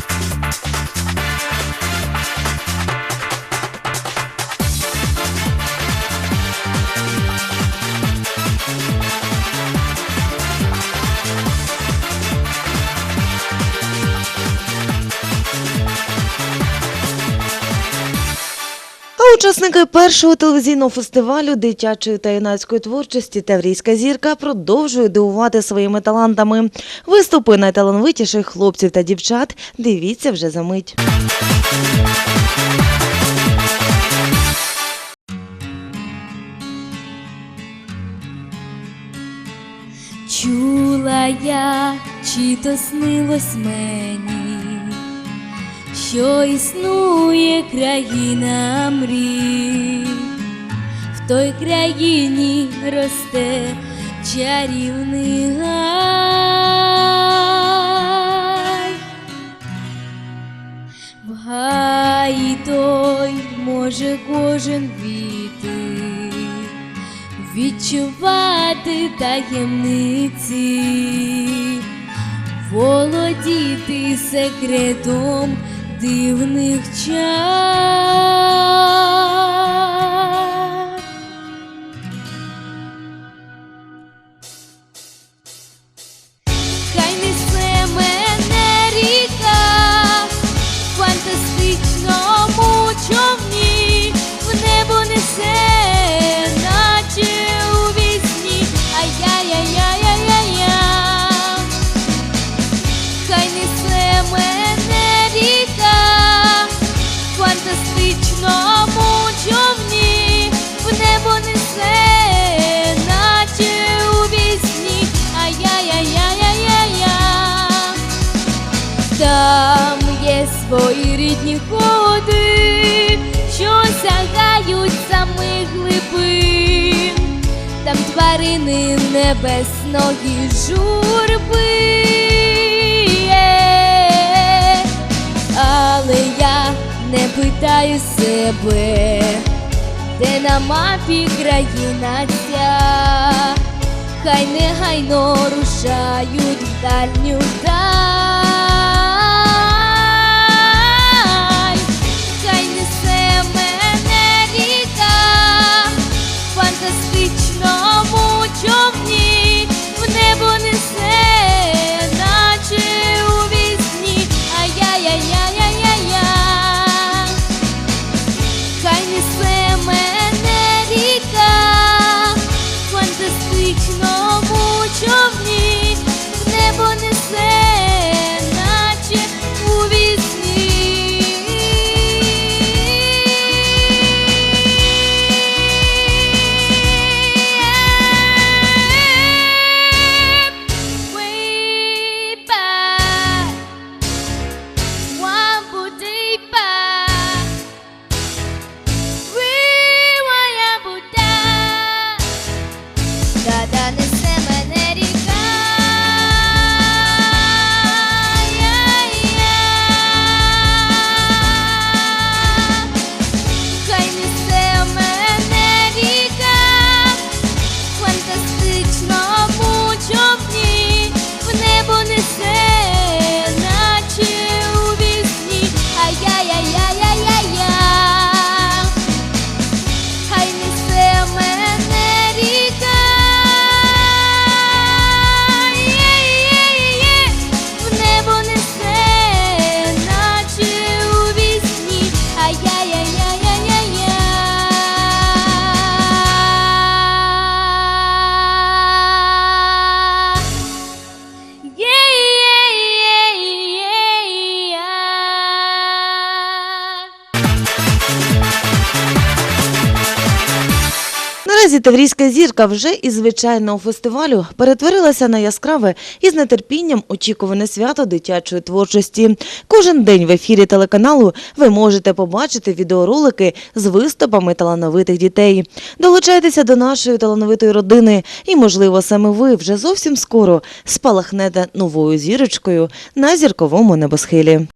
Thank you. Учасники першого телевізійного фестивалю дитячої та юнацької творчості Таврійська зірка продовжують дивувати своїми талантами. Виступи найталановитіших хлопців та дівчат дивіться вже за мить. Чула я, чи то снилось мені, що існує країна мрій, в той країні росте чарівний гай. В гаї той може кожен війти, відчувати таємниці, володіти секретом дивних чар. Свої рідні ходи, що сягають самих глибин, там тварини небесної журби. Але я не питаю себе, де на мапі країна ця, хай негайно рушають в дальню Наразі Таврійська зірка вже із звичайного фестивалю перетворилася на яскраве і з нетерпінням очікуване свято дитячої творчості. Кожен день в ефірі телеканалу ви можете побачити відеоролики з виступами талановитих дітей. Долучайтеся до нашої талановитої родини, і, можливо, саме ви вже зовсім скоро спалахнете новою зірочкою на зірковому небосхилі.